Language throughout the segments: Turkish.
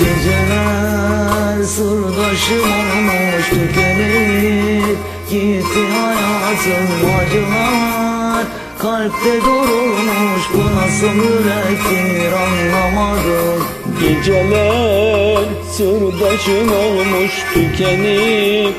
Geceler sırdaşım olmuş tükenip Gitti hayatım acılar Kalpte durulmuş bu nasıl yürektir anlamadım. Geceler sırdaşım olmuş tükenip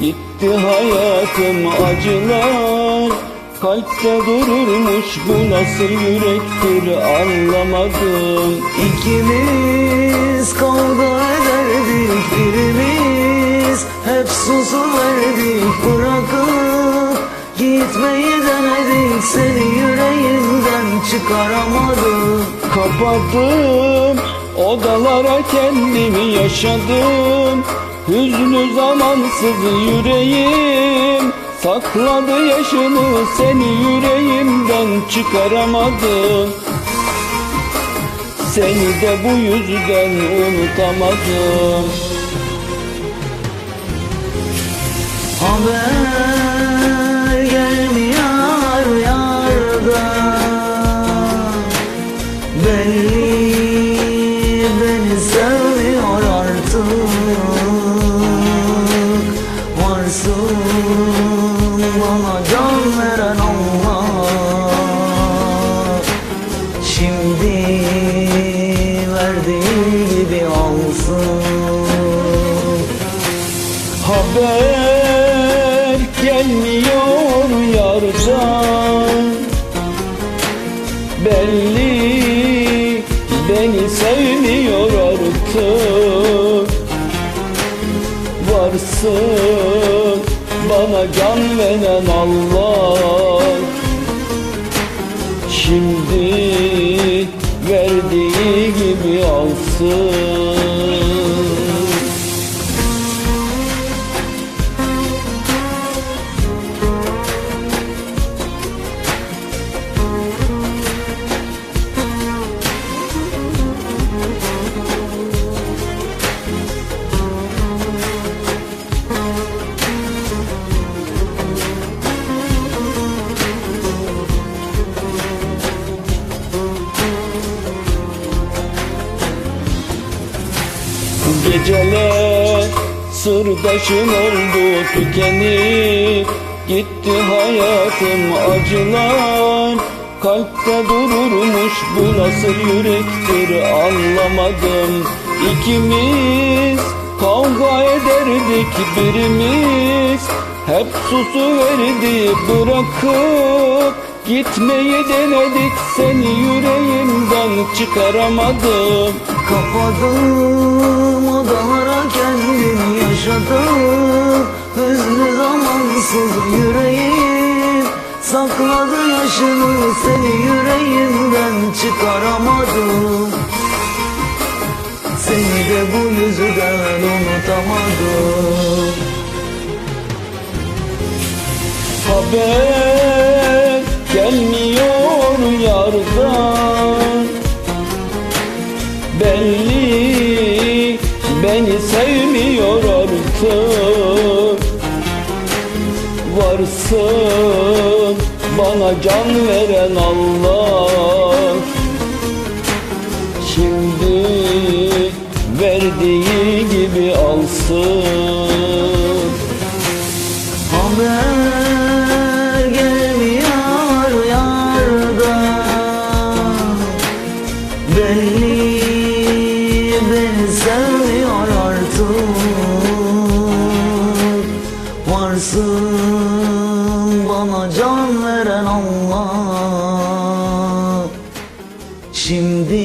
Gitti hayatım acılar Kalpte dururmuş bu nasıl yürektir anlamadım. İkimiz kavga ederdik birimiz Hep susuverdik bırakıp Gitmeyi denedik seni yüreğimden çıkaramadım. Kapattım odalara kendimi yaşadım. Hüznü zamansız yüreğim Sakladı yaşını seni yüreğimden çıkaramadım. Seni de bu yüzden unutamadım. Haber Haber gelmiyor yardan Belli beni sevmiyor artık. Varsın bana can veren Allah. Şimdi verdiği gibi alsın Geceler sırdaşım oldu tükenip Gitti hayatım acılar. Kalpte dururmuş bu nasıl yürektir anlamadım. İkimiz kavga ederdik birimiz Hep susu verdi bırakıp Gitmeyi denedik seni yüreğimden çıkaramadım. Kapadım odalara kendimi yaşadım. Hüznü zamansız yüreğim Sakladı yaşını seni yüreğimden çıkaramadım. Seni de bu yüzden unutamadım. Haber gelmiyor yardan. Belli beni sevmiyor artık. Varsın bana can veren Allah. Şimdi verdiği gibi alsın. Haber sevmiyor artık. Varsın bana can veren Allah. Şimdi